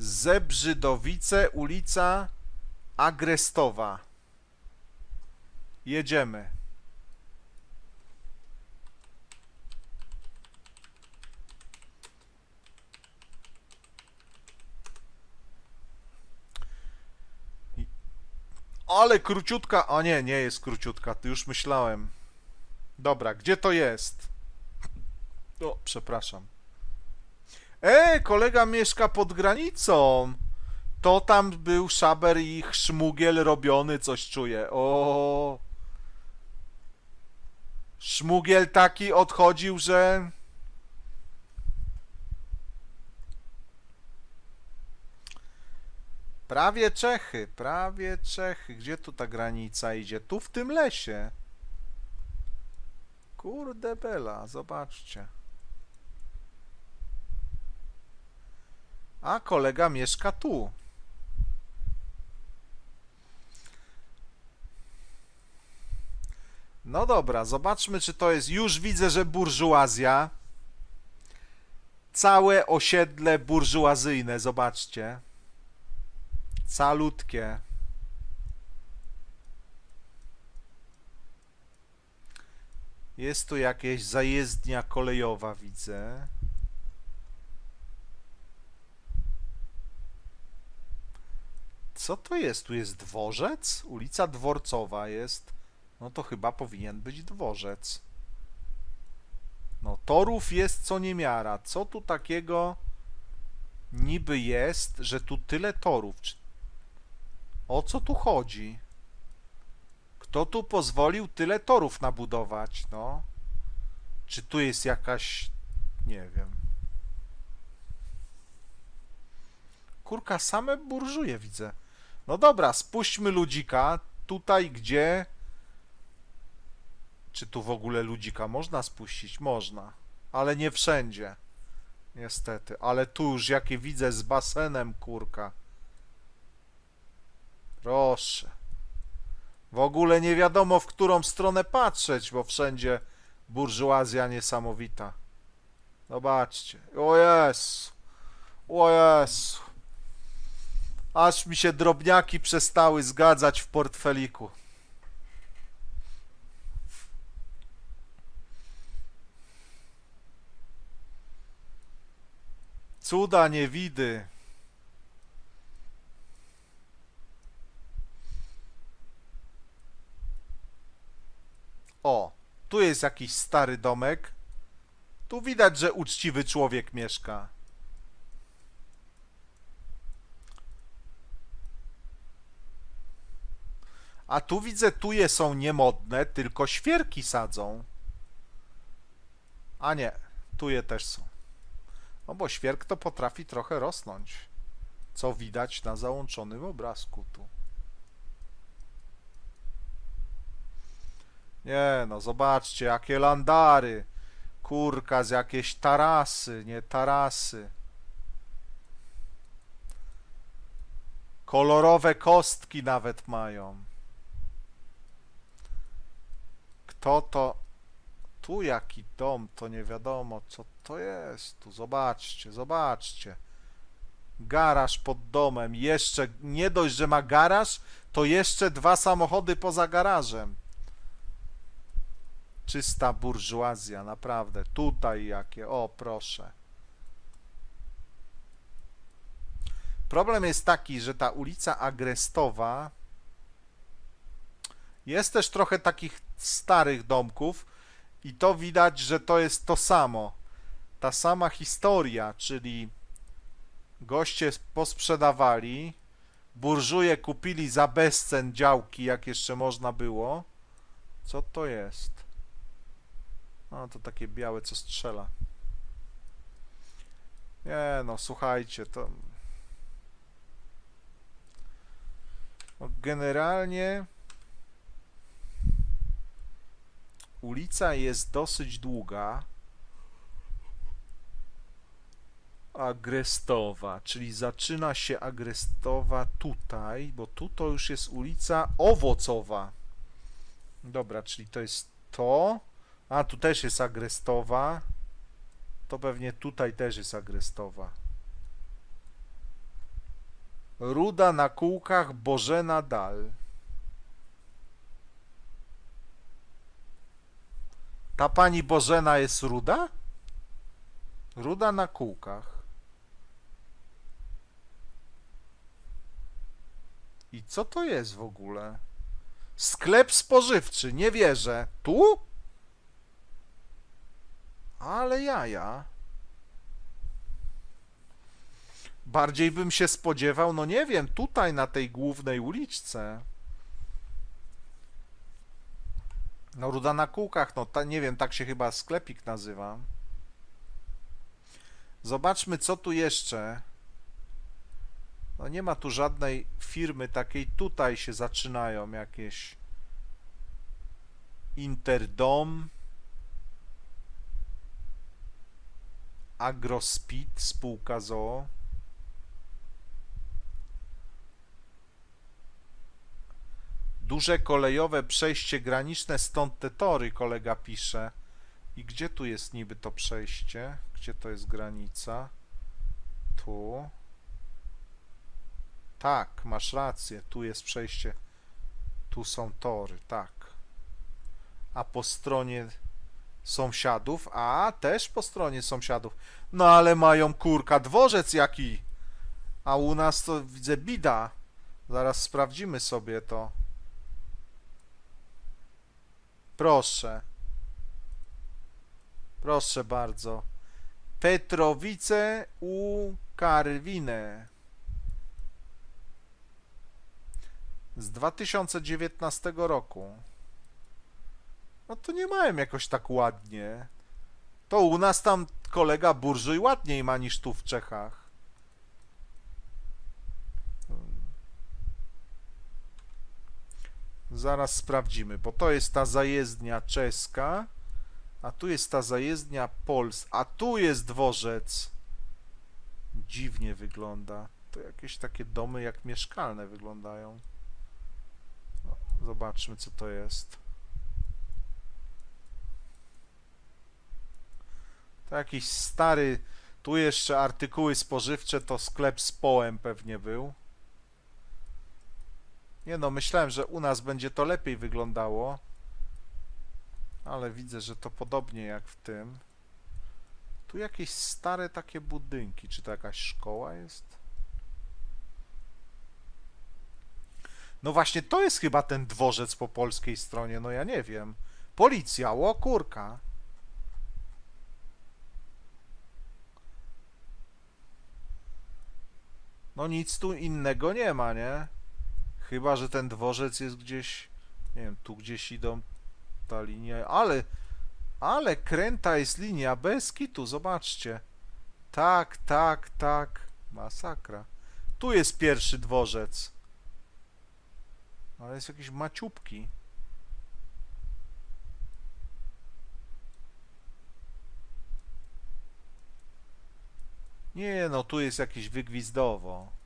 Zebrzydowice, ulica Agrestowa. Jedziemy. Ale króciutka. A nie, nie jest króciutka. To już myślałem. Dobra, gdzie to jest? O, przepraszam. E, kolega mieszka pod granicą. To tam był szaber i szmugiel robiony, coś czuję. O. Szmugiel taki odchodził, że. Prawie Czechy, prawie Czechy. Gdzie tu ta granica idzie? Tu w tym lesie. Kurde bela, zobaczcie. A kolega mieszka tu. No dobra, zobaczmy, czy to jest. Już widzę, że burżuazja. Całe osiedle burżuazyjne, zobaczcie. Calutkie. Jest tu jakieś zajezdnia kolejowa, widzę. Co to jest? Tu jest dworzec? Ulica Dworcowa jest. No to chyba powinien być dworzec. No, torów jest co niemiara. Co tu takiego niby jest, że tu tyle torów? O co tu chodzi? Kto tu pozwolił tyle torów nabudować? No. Czy tu jest jakaś. Nie wiem. Kurka, same burżuje widzę. No dobra, spuśćmy ludzika. Tutaj gdzie. Czy tu w ogóle ludzika można spuścić? Można. Ale nie wszędzie. Niestety. Ale tu już jakie widzę z basenem, kurka. Proszę. W ogóle nie wiadomo w którą stronę patrzeć, bo wszędzie burżuazja niesamowita. Zobaczcie. O Jezu. O Jezu. Aż mi się drobniaki przestały zgadzać w portfeliku. Cuda niewidy. O, tu jest jakiś stary domek. Tu widać, że uczciwy człowiek mieszka. A tu widzę, tuje są niemodne, tylko świerki sadzą. A nie, tuje też są. No bo świerk to potrafi trochę rosnąć. Co widać na załączonym obrazku tu. Nie no, zobaczcie, jakie landary. Kurka z jakieś tarasy, nie tarasy. Kolorowe kostki nawet mają. Kto to? Tu jaki dom, to nie wiadomo co to jest. Tu zobaczcie, zobaczcie. Garaż pod domem. Jeszcze nie dość, że ma garaż, to jeszcze dwa samochody poza garażem. Czysta burżuazja, naprawdę. Tutaj jakie, o proszę. Problem jest taki, że ta ulica Agrestowa jest też trochę takich starych domków i to widać, że to jest to samo. Ta sama historia, czyli goście posprzedawali, burżuje kupili za bezcen działki, jak jeszcze można było. Co to jest? No to takie białe, co strzela. Nie no, słuchajcie, to... No, generalnie ulica jest dosyć długa. Agrestowa, czyli zaczyna się Agrestowa tutaj, bo tu to już jest ulica Owocowa. Dobra, czyli to jest to. A, tu też jest Agrestowa. To pewnie tutaj też jest Agrestowa. Ruda na kółkach Bożena Dal. Ta pani Bożena jest ruda? Ruda na kółkach. I co to jest w ogóle? Sklep spożywczy, nie wierzę. Tu? Ale jaja. Bardziej bym się spodziewał, no nie wiem, tutaj na tej głównej uliczce. No ruda na kółkach, no ta, nie wiem, tak się chyba sklepik nazywa. Zobaczmy, co tu jeszcze. No nie ma tu żadnej firmy takiej. Tutaj się zaczynają jakieś Interdom, Agrospeed, spółka ZOO. Duże kolejowe przejście graniczne, stąd te tory, kolega pisze. I gdzie tu jest niby to przejście? Gdzie to jest granica? Tu. Tak, masz rację, tu jest przejście. Tu są tory, tak. A po stronie sąsiadów, a też po stronie sąsiadów. No ale mają kurka dworzec jaki. A u nas to widzę bida. Zaraz sprawdzimy sobie to. Proszę. Proszę bardzo. Petrowice u Karwinę. Z 2019 roku. No to nie mają jakoś tak ładnie. To u nas tam kolega burżuj ładniej ma niż tu w Czechach. Zaraz sprawdzimy, bo to jest ta zajezdnia czeska, a tu jest ta zajezdnia polska, a tu jest dworzec. Dziwnie wygląda. To jakieś takie domy jak mieszkalne wyglądają. No, zobaczmy, co to jest. To jakiś stary, tu jeszcze artykuły spożywcze, to sklep z połem pewnie był. Nie no, myślałem, że u nas będzie to lepiej wyglądało. Ale widzę, że to podobnie jak w tym. Tu jakieś stare takie budynki. Czy to jakaś szkoła jest? No właśnie, to jest chyba ten dworzec po polskiej stronie. No ja nie wiem. Policja, o kurka. No nic tu innego nie ma, nie? Chyba, że ten dworzec jest gdzieś, nie wiem, tu gdzieś idą ta linia, ale, ale kręta jest linia, bez kitu, zobaczcie. Tak, tak, tak, masakra. Tu jest pierwszy dworzec. Ale jest jakiś maciupki. Nie no, tu jest jakieś wygwizdowo.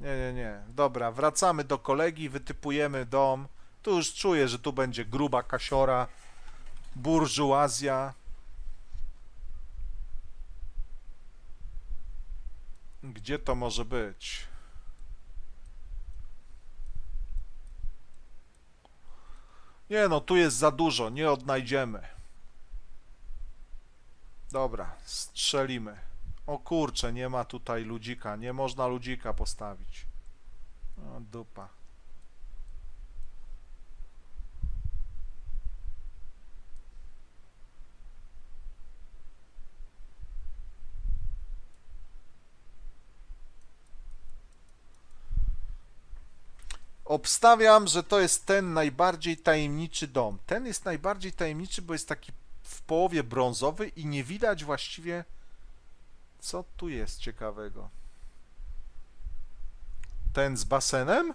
Nie, nie, nie. Dobra, wracamy do kolegi, wytypujemy dom. Tu już czuję, że tu będzie gruba kasiora, burżuazja. Gdzie to może być? Nie no, tu jest za dużo, nie odnajdziemy. Dobra, strzelimy. O kurczę, nie ma tutaj ludzika, nie można ludzika postawić. O dupa. Obstawiam, że to jest ten najbardziej tajemniczy dom. Ten jest najbardziej tajemniczy, bo jest taki w połowie brązowy i nie widać właściwie co tu jest ciekawego. Ten z basenem?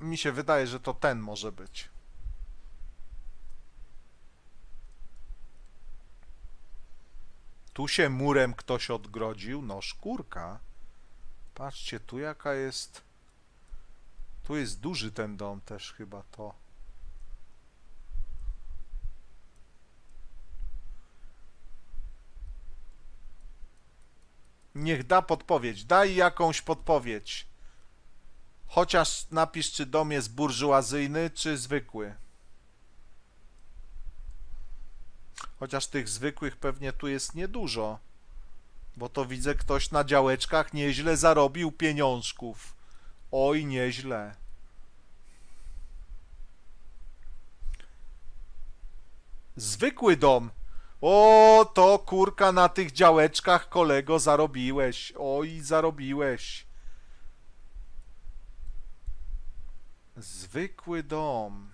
Mi się wydaje, że to ten może być. Tu się murem ktoś odgrodził. No, szkórka. Patrzcie, tu jaka jest... Tu jest duży ten dom też chyba to. Niech da podpowiedź. Daj jakąś podpowiedź. Chociaż napisz, czy dom jest burżuazyjny, czy zwykły. Chociaż tych zwykłych pewnie tu jest niedużo. Bo to widzę, ktoś na działeczkach nieźle zarobił pieniążków. Oj, nieźle. Zwykły dom. O, to kurka na tych działeczkach, kolego, zarobiłeś. Oj, zarobiłeś. Zwykły dom.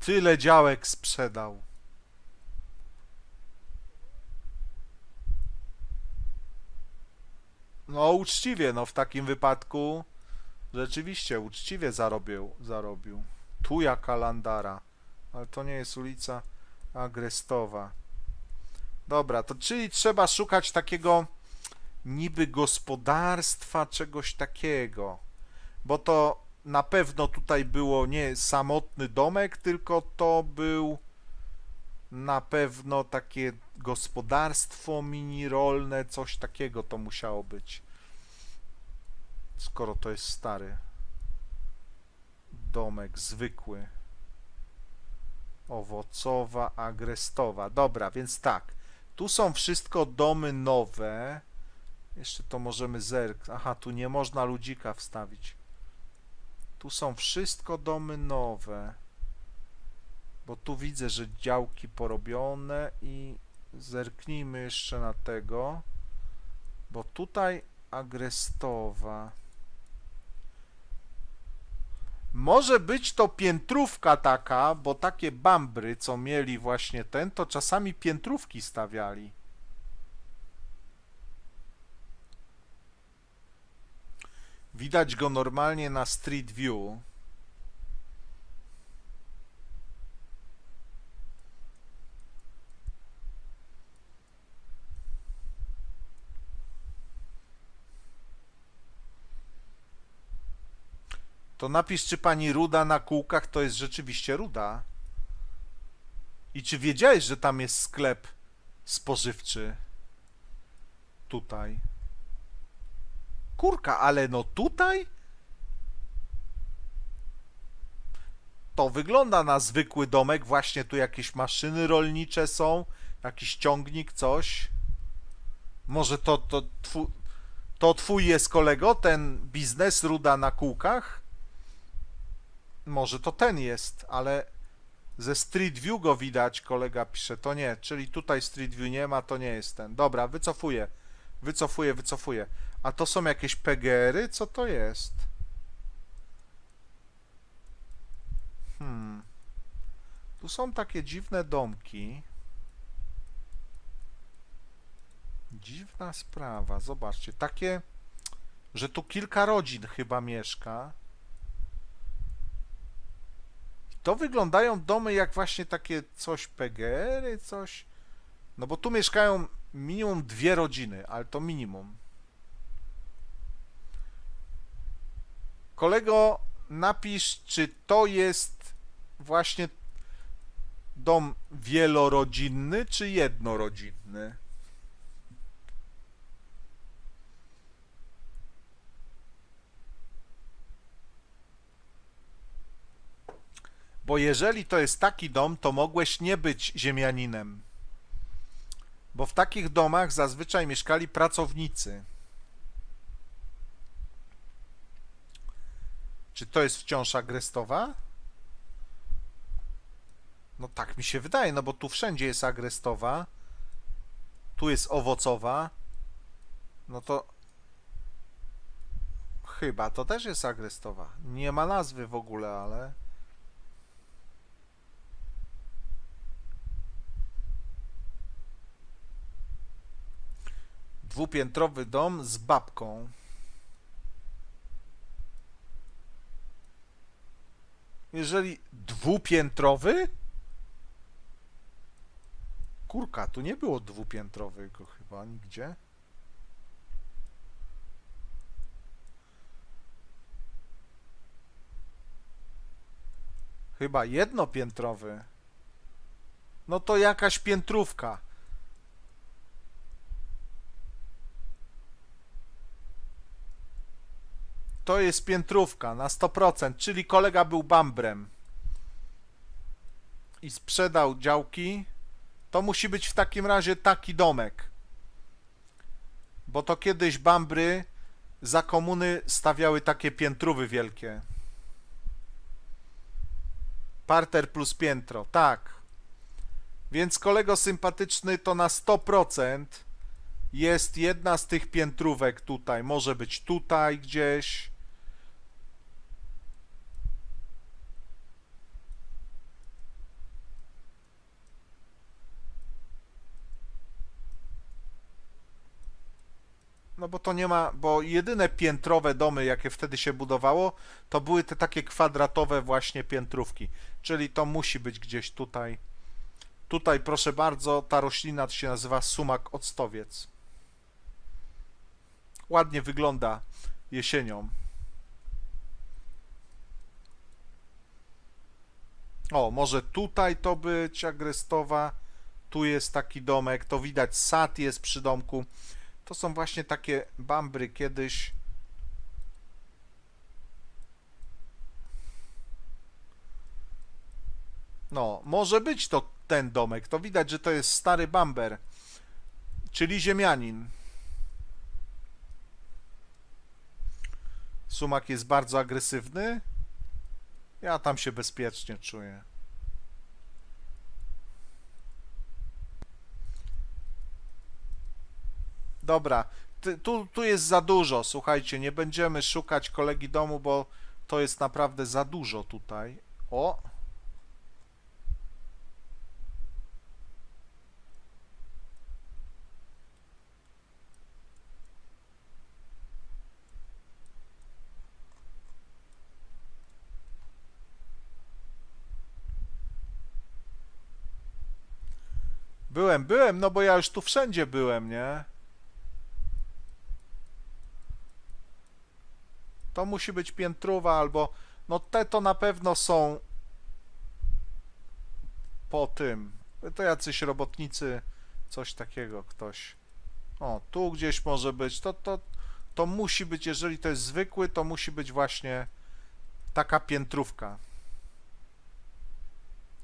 Tyle działek sprzedał. No uczciwie, no w takim wypadku rzeczywiście uczciwie zarobił, zarobił. Tu jaka Landara, ale to nie jest ulica Agrestowa. Dobra, to czyli trzeba szukać takiego niby gospodarstwa, czegoś takiego. Bo to na pewno tutaj było nie samotny domek, tylko to był na pewno takie gospodarstwo mini rolne, coś takiego to musiało być. Skoro to jest stary domek zwykły. Owocowa, agrestowa. Dobra, więc tak. Tu są wszystko domy nowe. Jeszcze to możemy zerk. Aha, tu nie można ludzika wstawić. Tu są wszystko domy nowe. Bo tu widzę, że działki porobione i zerknijmy jeszcze na tego. Bo tutaj agrestowa. Może być to piętrówka taka, bo takie bambry, co mieli właśnie ten, to czasami piętrówki stawiali. Widać go normalnie na Street View. To napisz, czy pani ruda na kółkach to jest rzeczywiście ruda. I czy wiedziałeś, że tam jest sklep spożywczy? Tutaj. Kurka, ale no tutaj? To wygląda na zwykły domek. Właśnie tu jakieś maszyny rolnicze są. Jakiś ciągnik, coś. Może to, to, twój, to twój jest kolego, ten biznes ruda na kółkach? Może to ten jest, ale ze Street View go widać, kolega pisze, to nie, czyli tutaj Street View nie ma, to nie jest ten. Dobra, wycofuję, wycofuję, wycofuję. A to są jakieś PGR-y? Co to jest? Hmm. Tu są takie dziwne domki. Dziwna sprawa, zobaczcie, takie, że tu kilka rodzin chyba mieszka. To wyglądają domy jak właśnie takie coś PGR-y, coś. No bo tu mieszkają minimum dwie rodziny, ale to minimum. Kolego, napisz, czy to jest właśnie dom wielorodzinny, czy jednorodzinny. Bo jeżeli to jest taki dom, to mogłeś nie być ziemianinem. Bo w takich domach zazwyczaj mieszkali pracownicy. Czy to jest wciąż agrestowa? No tak mi się wydaje, no bo tu wszędzie jest agrestowa. Tu jest owocowa. No to chyba to też jest agrestowa. Nie ma nazwy w ogóle, ale Dwupiętrowy dom z babką. Jeżeli dwupiętrowy? Kurka, tu nie było dwupiętrowego chyba nigdzie. Chyba jednopiętrowy. No to jakaś piętrówka. To jest piętrówka na 100%, czyli kolega był bambrem i sprzedał działki, to musi być w takim razie taki domek. Bo to kiedyś bambry za komuny stawiały takie piętrówy wielkie. Parter plus piętro, tak. Więc kolego sympatyczny to na 100% jest jedna z tych piętrówek tutaj. Może być tutaj gdzieś. No bo to nie ma, bo jedyne piętrowe domy, jakie wtedy się budowało, to były te takie kwadratowe właśnie piętrówki. Czyli to musi być gdzieś tutaj. Tutaj proszę bardzo, ta roślina się nazywa sumak octowiec. Ładnie wygląda jesienią. O, może tutaj to być agrestowa. Tu jest taki domek, to widać sad jest przy domku. To są właśnie takie bambry kiedyś. No, może być to ten domek. To widać, że to jest stary bamber, czyli ziemianin. Sumak jest bardzo agresywny. Ja tam się bezpiecznie czuję. Dobra, tu, tu jest za dużo, słuchajcie, nie będziemy szukać kolegi domu, bo to jest naprawdę za dużo tutaj. O! Byłem, byłem, no bo ja już tu wszędzie byłem, nie? To musi być piętrowa albo... No te to na pewno są po tym. To jacyś robotnicy, coś takiego, ktoś. O, tu gdzieś może być. To, to, to musi być, jeżeli to jest zwykły, to musi być właśnie taka piętrówka.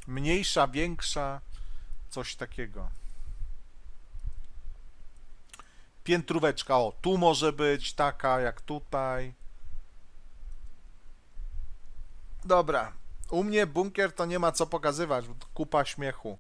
Mniejsza, większa, coś takiego. Piętróweczka, o, tu może być taka jak tutaj. Dobra. U mnie bunkier to nie ma co pokazywać, kupa śmiechu.